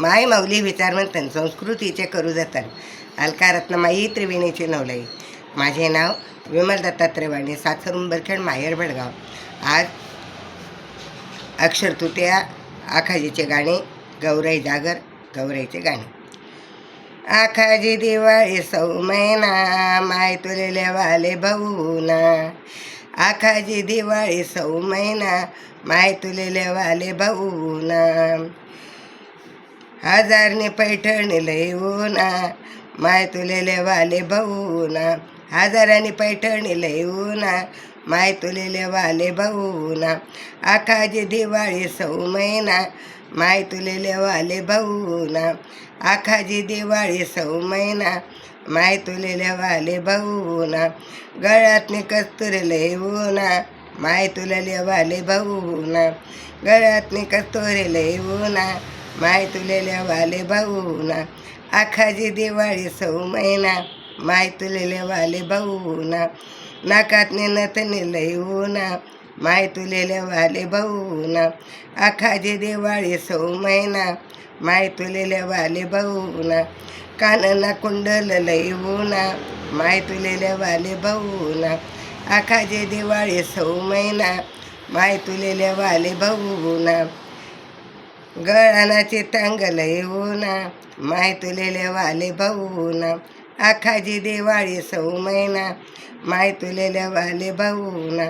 माय माऊली विचारवंतन संस्कृतीचे करू जतन. अलकारत्नमाई त्रिवेणीचे नवलाई. माझे नाव विमल दत्तात्रय वाणी सासर उंबरखेड माहेर भडगाव. आज अक्षर तुट्या आखाजीचे गाणे गौराई जागर गौराईचे गाणे. आखाजी दिवाळी सौमैना माय तुलेले वाले भाऊना आखाजी दिवाळी सौमैना माय तुलेले वाले भाऊना हजारने पैठणी ना माय तुलेले वाले भाऊना हजाराने पैठणी ना माय तुलेले वाले भाऊना आखाजी दिवाळी सौमैना माय तुलेले वाले भाऊना आखाजी दिवाळी सौमैना माय तुलेले वाले भाऊना गळ्यातनी कस्तुरी ना माय तुलेले वाले भाऊना गळ्यातनी कस्तुरी ना माय तुलेल्या वाले भाऊ ना. आखाजी दिवाळी सौमैना माय तुलेल्या वाले भाऊना नाकातने नतने ना माय तुलेल्या वाले भाऊना आखाजी दिवाळी सौमैना माय तुलेल्या वाले भाऊना कानना कुंडल लयवूना माय तुलेल्या वाले भाऊ ना. आखाजी दिवाळी सौमैना माय तुलेल्या वाले भाऊना गळानाचे टांगल येऊना माय तुलेले वाले भाऊना आखाजी दिवाळी सौमैना माय तुलेले वाले भाऊना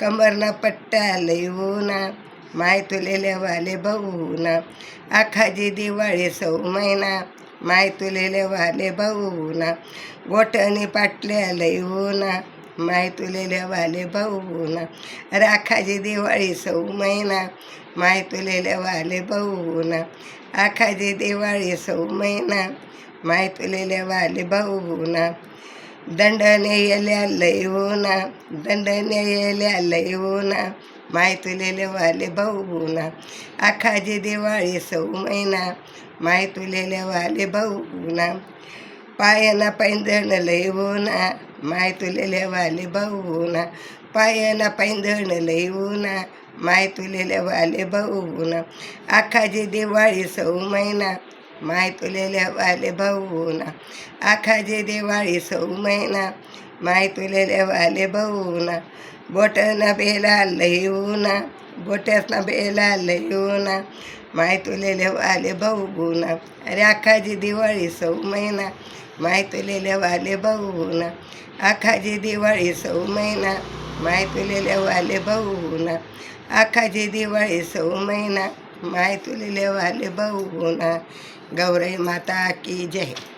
कंबरना पट्ट्या येऊना माय तुलेले वाले भाऊना आखाजी दिवाळी सौमैना माय तुलेले वाले भाऊना गोठणी पाटल्या येऊना माय तुलेले वाले भाऊ भाऊना राखाजी दिवाळी सौ महिना माय तुलेल्या वाले भाऊना आखाजी दिवाळी सौ महिना माय तुलेल्या वाले भाऊना लय येल्या दंड हो दंडने लय लयवूना हो माय तुलेले वाले भाऊ भाऊना आखाजी दिवाळी सौ महिना माय तुलेले वाले भाऊना पायना पैंजण लयवूना माय तुलेले वाले पायाला पायना पैंजण ना माय तुलेले वाले भाऊना आखाजी दिवाळी सौमैना माय तुलेले वाले भाऊना आखाजी दिवाळी सौमैना माय तुलेले वाले भाऊना बोटना बेला लयवूना बोट्यासना बेला लयवूना माय तुलेले वाले भाऊ अरे आखाजी दिवाळी सौमैना माय तुलेले वाले गुना आखाजी दिवाळी सौमैना माय तुलेले वाले गुना आखाजी दिवाळी सौमैना माय तुलेले वाले गुना गौरई माता की जय.